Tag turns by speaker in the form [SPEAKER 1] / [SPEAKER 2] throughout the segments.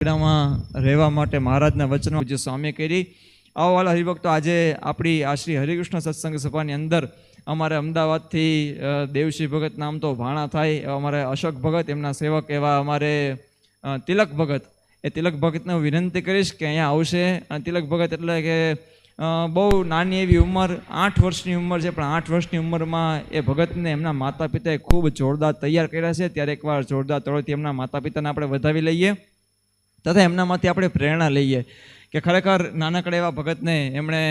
[SPEAKER 1] માં રહેવા માટે મહારાજના વચનો જે સ્વામી કરી. આવો વાલા હરિભક્તો, આજે આપણી આ શ્રી હરિકૃષ્ણ સત્સંગ સભાની અંદર અમારે અમદાવાદથી દેવશી ભગત નામ તો ભાણા થાય, એવા અમારે અશોક ભગત, એમના સેવક એવા અમારે તિલક ભગત. એ તિલક ભગતને હું વિનંતી કરીશ કે અહીંયા આવશે. અને તિલક ભગત એટલે કે બહુ નાની એવી ઉંમર, આઠ વર્ષની ઉંમર છે, પણ આઠ વર્ષની ઉંમરમાં એ ભગતને એમના માતા પિતાએ ખૂબ જોરદાર તૈયાર કર્યા છે. ત્યારે એકવાર જોરદાર તળોથી એમના માતા પિતાને આપણે વધાવી લઈએ. તથા એમનામાંથી આપણે પ્રેરણા લઈએ કે ખરેખર નાનકડા એવા ભગતને એમણે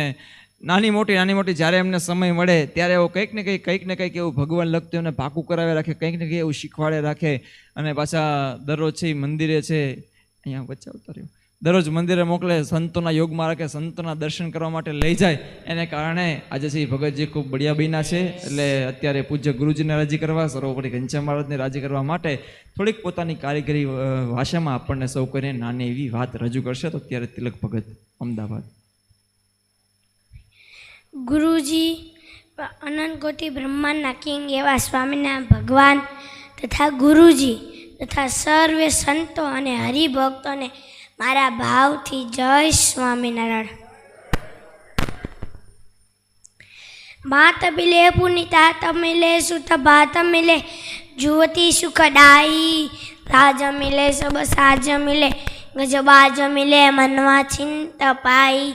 [SPEAKER 1] નાની મોટી નાની મોટી જ્યારે એમને સમય મળે ત્યારે એવો કંઈક ને કંઈક કંઈક ને કંઈક એવું ભગવાન લગતું એમને પાકું કરાવે રાખે, કંઈક ને કંઈક એવું શીખવાડે રાખે અને પાછા દરરોજ છે મંદિરે છે. અહીંયા વચ્ચે આવતા રહ્યો. દરરોજ મંદિરે મોકલે, સંતોના યોગમાં રાખે, સંતોના દર્શન કરવા માટે લઈ જાય. એને કારણે આજે શ્રી ભગતજી ખૂબ બળિયા બન્યા છે. એટલે અત્યારે પૂજ્ય ગુરુજીને રાજી કરવા, સર્વોપરી ઘનશ્યામ મહારાજને રાજી કરવા માટે થોડીક પોતાની કારીગરી ભાષામાં આપણને સૌ કરીને નાની એવી વાત રજૂ કરશે તો અત્યારે તિલક ભગત, અમદાવાદ.
[SPEAKER 2] ગુરુજી અનંત કોટી બ્રહ્માંડના કિંગ એવા સ્વામીના ભગવાન તથા ગુરુજી તથા સર્વે સંતો અને હરિભક્તોને મારા ભાવથી જય સ્વામિનારાયણ માત મિલે પુનિતા તમિલે સુત ભાત મિલે જુવતી સુખડાઈ રાજ મિલે સબ સાજ મિલે ગજબાજ મિલે મનવા ચિંત પાઈ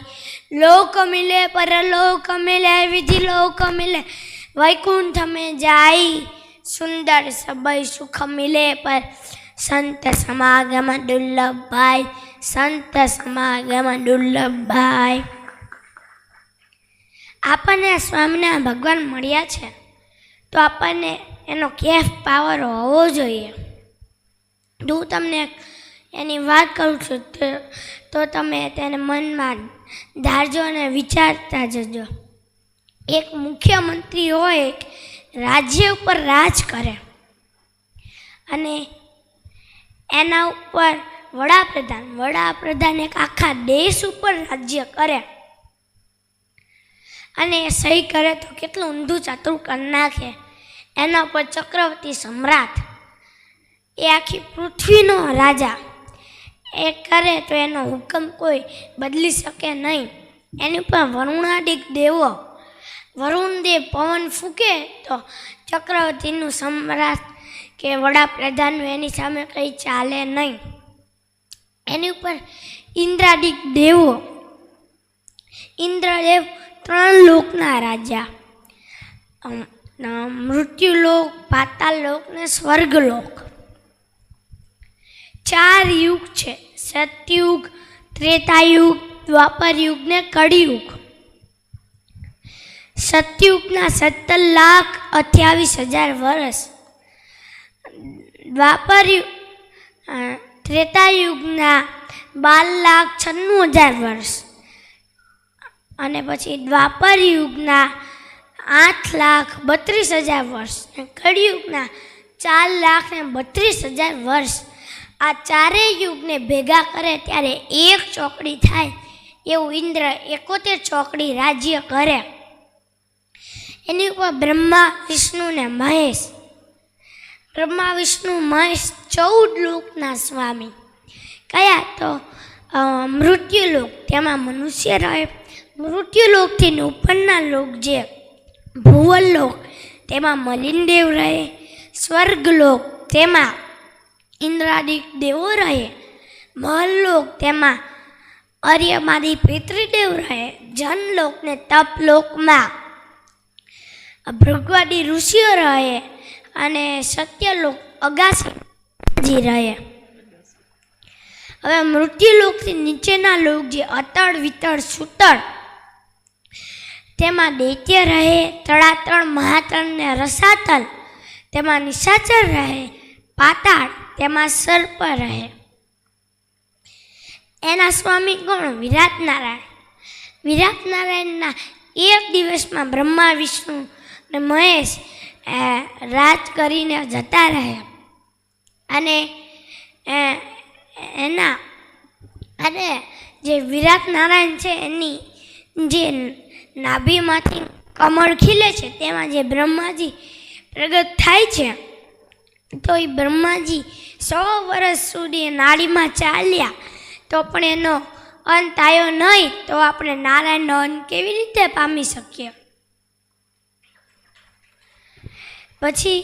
[SPEAKER 2] લોક મિલે પરલોક મિલે વિધિ લોક મિલે વૈકુંઠ મે જાય સુંદર સબય સુખ મિલે પર સંત સમાગમ દુર્લભ ભાઈ संत સમાગમ દુર્લભભાઈ આપણને આ સ્વામિનારાયણ ભગવાન મળ્યા છે, તો આપણને એનો કેફ પાવર હોવો જોઈએ. હું તમને એની વાત કરું છું, તો તમે તેને મનમાં ધારજો અને વિચારતા જજો. એક મુખ્યમંત્રી હોય રાજ્ય ઉપર રાજ કરે. અને એના ઉપર વડાપ્રધાન. વડાપ્રધાન એક આખા દેશ ઉપર રાજ્ય કરે. અને એ સહી કરે તો કેટલું ઊંધું ચાતુર કરી નાખે. એના પર ચક્રવર્તી સમ્રાટ એ આખી પૃથ્વીનો રાજા. એ કરે તો એનો હુકમ કોઈ બદલી શકે નહીં. એની ઉપર વરુણાદિક દેવો. વરુણદેવ પવન ફૂંકે તો ચક્રવર્તીનું સમ્રાટ કે વડાપ્રધાનનું એની સામે કંઈ ચાલે નહીં. એની ઉપર ઇન્દ્રાદિક દેવો. ઇન્દ્રદેવ ત્રણ લોકના રાજા. મૃત્યુલોક પાતાલોક ને સ્વર્ગલોક. ચાર યુગ છે. સતયુગ ત્રેતાયુગ દ્વાપરયુગ ને કળિયુગ. સતયુગના સત્તર લાખ અઠ્યાવીસ હજાર વર્ષ. દ્વાપર યુગ અ, ત્રેતાયુગના બાર લાખ છન્નું હજાર વર્ષ. અને પછી દ્વાપર યુગના આઠ લાખ બત્રીસ હજાર વર્ષ અને કળિયુગના ચાર લાખ ને બત્રીસ હજાર વર્ષ. આ ચારેય યુગને ભેગા કરે ત્યારે એક ચોકડી થાય એવું ઇન્દ્ર એકોતેર ચોકડી રાજ્ય કરે. એની ઉપર બ્રહ્મા, વિષ્ણુ ને મહેશ. બ્રહ્મા, વિષ્ણુ, મહેશ ચૌદ લોકના સ્વામી. કયા? તો મૃત્યુલોક. તેમાં મનુષ્ય રહે. મૃત્યુલોકથી ઉપરના લોક જે ભુવનલોક, તેમાં મલિનદેવ રહે. સ્વર્ગલોક, તેમાં ઇન્દ્રાદિક દેવો રહે. મહલલોક, તેમાં અર્યમાદી પિતૃદેવ રહે. જનલોક ને તપલોકમાં ભૃગવાદી ઋષિઓ રહે અને સત્યલોક અગાસી રહે હવે મૃત્યુલોકથી નીચેના લોક જે અતળ, વિતળ, સુતળ, તેમાં દૈત્ય રહે, તળાતળ, મહાતળ ને રસાતલ તેમાં નિશાચર રહે, પાતાળ, તેમાં સર્પ રહે. એના સ્વામી કોણ? વિરાટ નારાયણ વિરાટ નારાયણના એક દિવસમાં બ્રહ્મા, વિષ્ણુ ને મહેશ રાજ કરીને જતા રહ્યા. અને એના, અને જે વિરાટ નારાયણ છે એની જે નાભીમાંથી કમળ ખીલે છે, તેમાં જે બ્રહ્માજી પ્રગટ થાય છે, તો એ બ્રહ્માજી સો વર્ષ સુધી નાળીમાં ચાલ્યા, તો પણ એનો અંત આવ્યો નહીં, તો આપણે નારાયણનો અંત કેવી રીતે પામી શકીએ? પછી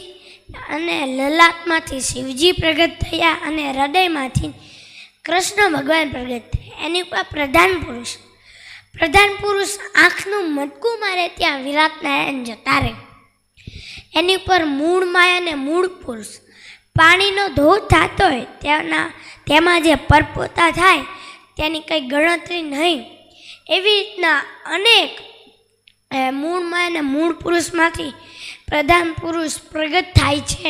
[SPEAKER 2] અને લલાટમાંથી શિવજી પ્રગટ થયા અને હૃદયમાંથી કૃષ્ણ ભગવાન પ્રગટ થયા. એની ઉપર પ્રધાન પુરુષ. પ્રધાન પુરુષ આંખનું મટકું મારે ત્યાં વિરાટ નારાયણ જતા રહે. એની ઉપર મૂળ માયા અને મૂળ પુરુષ. પાણીનો ધોધ થતો હોય તેના, તેમાં જે પરપોતા થાય તેની કંઈ ગણતરી નહીં. એવી રીતના અનેક એ મૂળ માયા અને મૂળ પુરુષમાંથી પ્રધાન પુરુષ પ્રગટ થાય છે.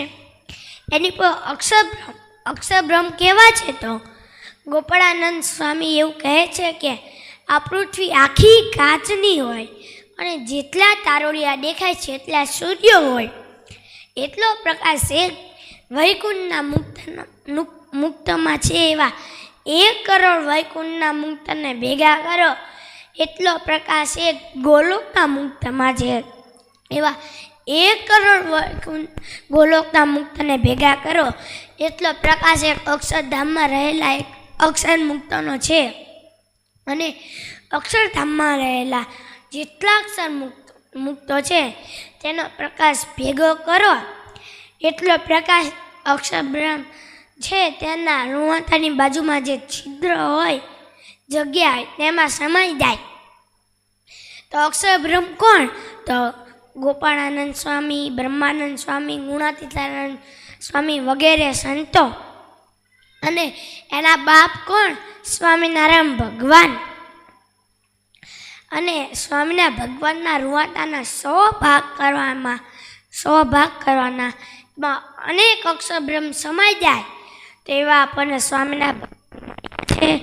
[SPEAKER 2] એની પર અક્ષરબ્રહ્મ અક્ષરબ્રહ્મ કેવા છે તો? ગોપાળાનંદ સ્વામી એવું કહે છે કે, આ પૃથ્વી આખી કાચની હોય અને જેટલા તારોડિયા દેખાય છે એટલા સૂર્યો હોય. એટલો પ્રકાશ એક વૈકુંઠના મુક્ત, મુક્તમાં છે એવા એક કરોડ વૈકુંઠના મુક્તને ભેગા કરો, એટલો પ્રકાશ એક ગોલોકના મુક્તમાં છે. એવા એક કરોડ ગોલોકના મુક્તને ભેગા કરો એટલો પ્રકાશ એક અક્ષરધામમાં રહેલા એક અક્ષર મુક્તનો છે. અને અક્ષરધામમાં રહેલા જેટલા અક્ષર મુક્ત, મુક્તો છે, તેનો પ્રકાશ ભેગો કરો. એટલો પ્રકાશ અક્ષર છે, તેના રૂવાતાની બાજુમાં જે છિદ્ર હોય, જગ્યા હોય, તેમાં સમાઈ જાય. તો અક્ષર બ્રહ્મ કોણ? તો ગોપાળાનંદ સ્વામી, બ્રહ્માનંદ સ્વામી, ગુણાતીતાનંદ સ્વામી વગેરે સંતો. અને એના બાપ કોણ? સ્વામિનારાયણ ભગવાન. અને સ્વામીના ભગવાનના રૂવાટાના સો ભાગ કરવામાં સો ભાગ કરવાના એમાં અનેક અક્ષરબ્રહ્મ સમાઈ જાય તેવા આપણને સ્વામીના છે.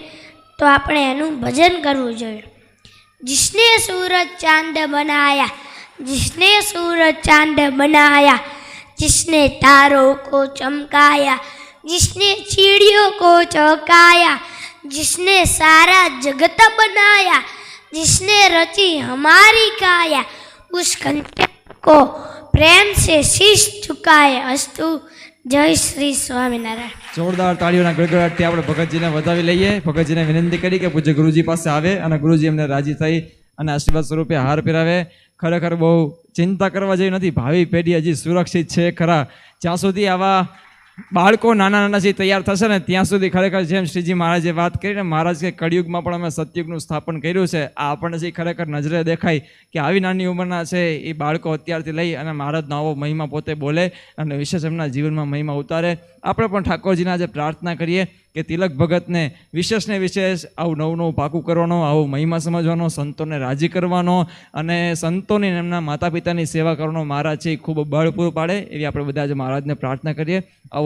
[SPEAKER 2] તો આપણે એનું ભજન કરવું જોઈએ. જિસને સૂરજ ચાંદ બનાયા जिसने सूरज चांद बनाया जिसने तारों को चमकाया जिसने चिड़ियों को चौंकाया जिसने सारा जगत बनाया जिसने रची हमारी काया उस कंचन को प्रेम से शीश झुकाए अस्तु जय श्री स्वामीनारायण
[SPEAKER 1] જોરદાર તાળીઓના ગડગડાટથી આપણે ભગતજીને વધાવી લઈએ ભગતજીને વિનંતી કરી કે પૂજ્ય ગુરુજી પાસે આવે અને ગુરુજી એમને રાજી થઈ અને આશીર્વાદ સ્વરૂપે હાર પહેરાવે ખરેખર બહુ ચિંતા કરવા જેવી નથી. ભાવિ પેઢી હજી સુરક્ષિત છે, ખરા. જ્યાં સુધી આવા બાળકો નાના નાના જે તૈયાર થશે ને, ત્યાં સુધી ખરેખર જેમ શ્રીજી મહારાજે વાત કરીને, મહારાજ કે કળિયુગમાં પણ અમે સતયુગનું સ્થાપન કર્યું છે. આ આપણને જે ખરેખર નજરે દેખાય કે આવી નાની ઉંમરના છે એ બાળકો અત્યારથી લઈ અને મહારાજનો આવો મહિમા પોતે બોલે અને વિશેષ એમના જીવનમાં મહિમા ઉતારે. આપણે પણ ઠાકોરજીના આજે પ્રાર્થના કરીએ. કે તિલક ભગતને વિશેષ ને વિશેષ આવું નવું નવું પાકું કરવાનો, આવો મહિમા સમજવાનો, સંતોને રાજી કરવાનો અને સંતોની એમના માતા પિતાની સેવા કરવાનો મહારાજ છે ખૂબ બળ પાડે એવી આપણે બધા જ મહારાજને પ્રાર્થના કરીએ. આવો